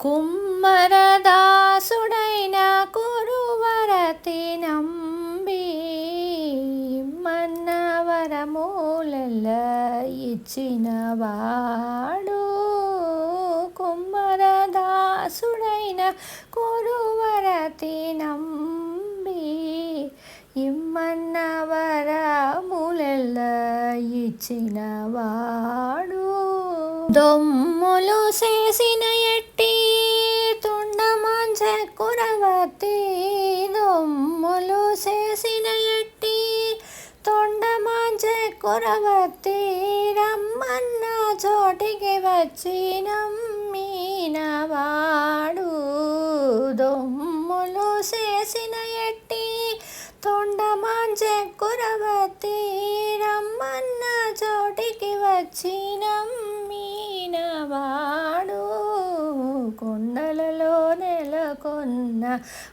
కుమ్మరదాసుడైన కురువరతి నంబి మన్నవరమూలల ఇచ్చిన వాడు. కుమ్మరదాసుడైన కురువరతి నంబి ఇమ్మన్నవరములెల్ల ఇచ్చిన వాడు దొమ్ములు చేసిన ఎట్టి తుండమంచ కురవతి. దొమ్ములు చేసిన ఎట్టి తొండమాంచ కురవతి. రమ్మన్న చోటికి వచ్చి నెలకొన్న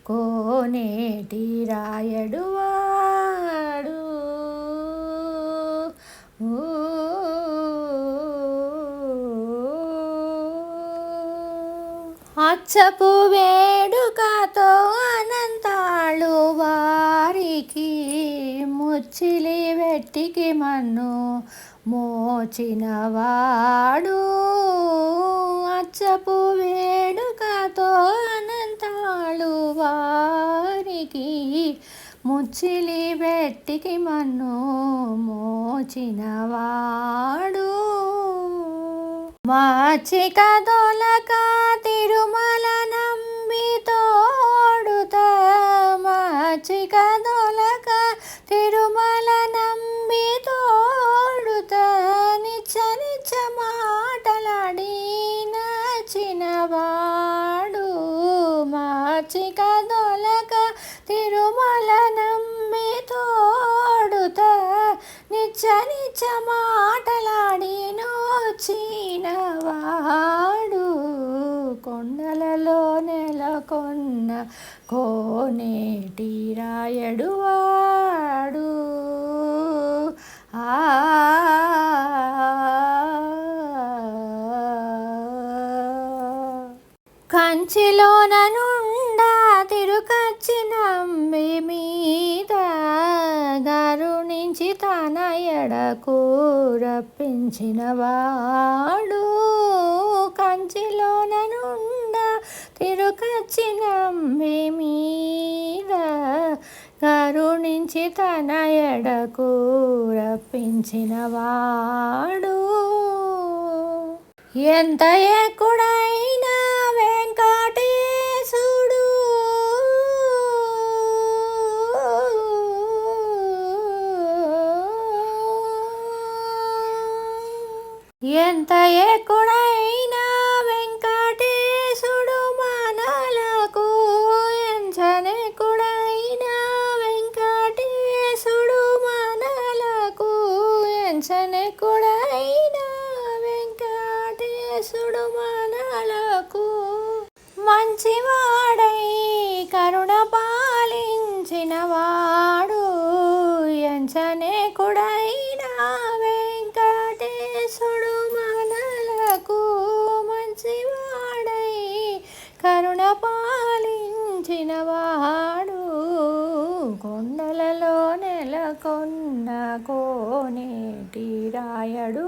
కోనేటి రాయడు వాడు. అచ్చపు వేడుకతో అనంతాళు వారికి ముచ్చిలి వెట్టికి మన్ను మోచినవాడు. అచ్చపు వేడుకతో అనంతాళు వారికి ముచ్చిలి బెట్టికి మన్ను మోచినవాడు మాచిక దొలక తిరుమల నంబి తోడుత మాచిక దొలక తిరుమల నిచ్చ నిచ్చ కొండలలో నెలకొన్న కోనేటి రాయడు వాడు. ఆ కంచిలోన నుండా నమ్మి మీద తన వాడు కంచిలోన నుండా తిరుకచ్చిన మీద కరుణించి తన ఎడకు వాడు ఎంత ఎక్కుడై పాలించిన వాడు ఎంచనేకుడైనా వెంకటేశుడు మనలకు మంచివాడై కరుణ పాలించిన వాడు కొండలలో నెలకొన్న కోనేటి రాయడు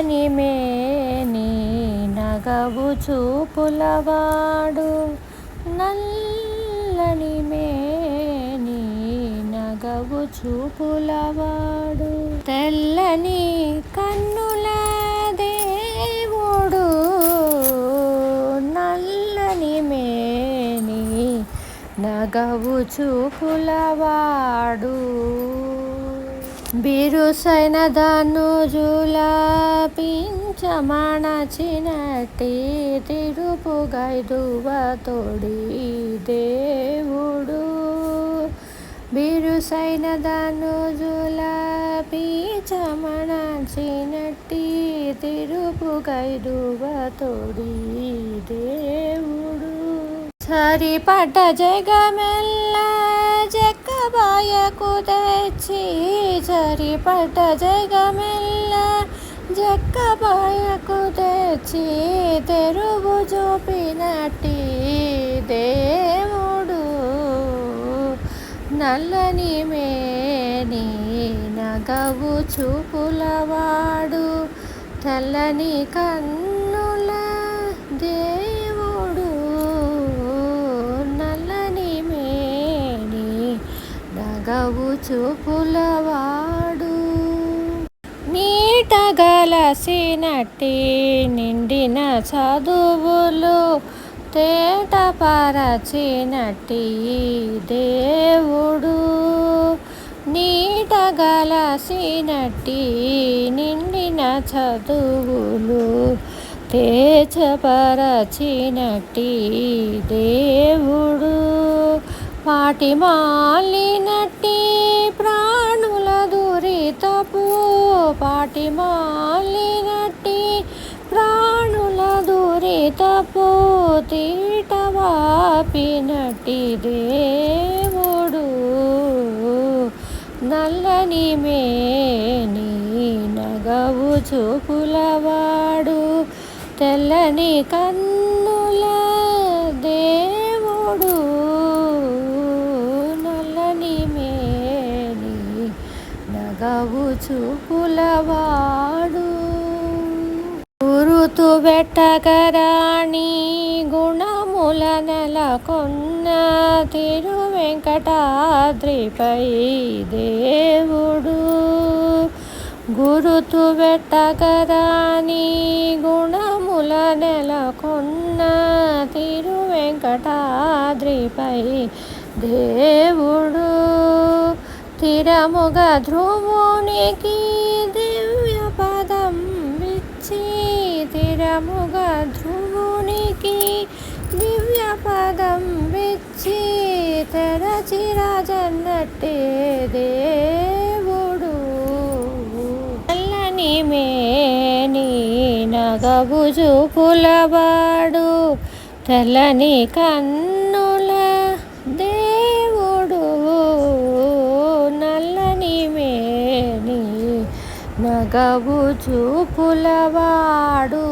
నల్లని మేని నగవు చూపులవాడు. నల్లని మేని నగవు చూపులవాడు. తెల్లని కన్నుల దేవుడు. నల్లని మేని నగవు చూపులవాడు. బిరుసైన ధనుజుల పించమణచినట్టి తిరుపు గైదువ తోడి దేవుడు. బిరుసైన ధనుజుల పీచమణచినట్టి తిరుపు గైదువ తోడి దేవుడు. సరిపట జగ జక్కబాయకు తెచ్చి చరిపట జగమెల్ల. జక్కబాయకు తెచ్చి తెరుగు చూపినట్టి దేవుడు. నల్లని మేని నగవు చూపులవాడు. తెల్లని కన్ను చూపులవాడు. నీటగలసినట్టి నిండిన చదువులు తేటపరచినట్టి దేవుడు. నీటగలసినట్టి నిండిన చదువులు తేజపరచినట్టి దేవుడు. పాటి మాలినట్టి తీటవాపినట్టి దేవుడు నల్లని మేని నగవు చూపులవాడు తెల్లని కన్నుల దేవుడు నల్లని మేని నగవు చూపులవాడు. గురుతు బెట్టకరాణి గుణముల నెలకొన్న తిరు వెంకటాద్రిపై దేవుడు. గురుతు బెట్టకరాని గుణముల నెలకొన్న తిరు వెంకటాద్రిపై దేవుడు. తిరముగ ధ్రువునికి తిరముగ ధ్రువునికి దివ్య పదం విచ్చి తెరచిరాజన్నట్టే దేవుడు. తెల్లని మేని నగబుజు పులవాడు తెల్లని కన్ను మేని చూపులవాడు.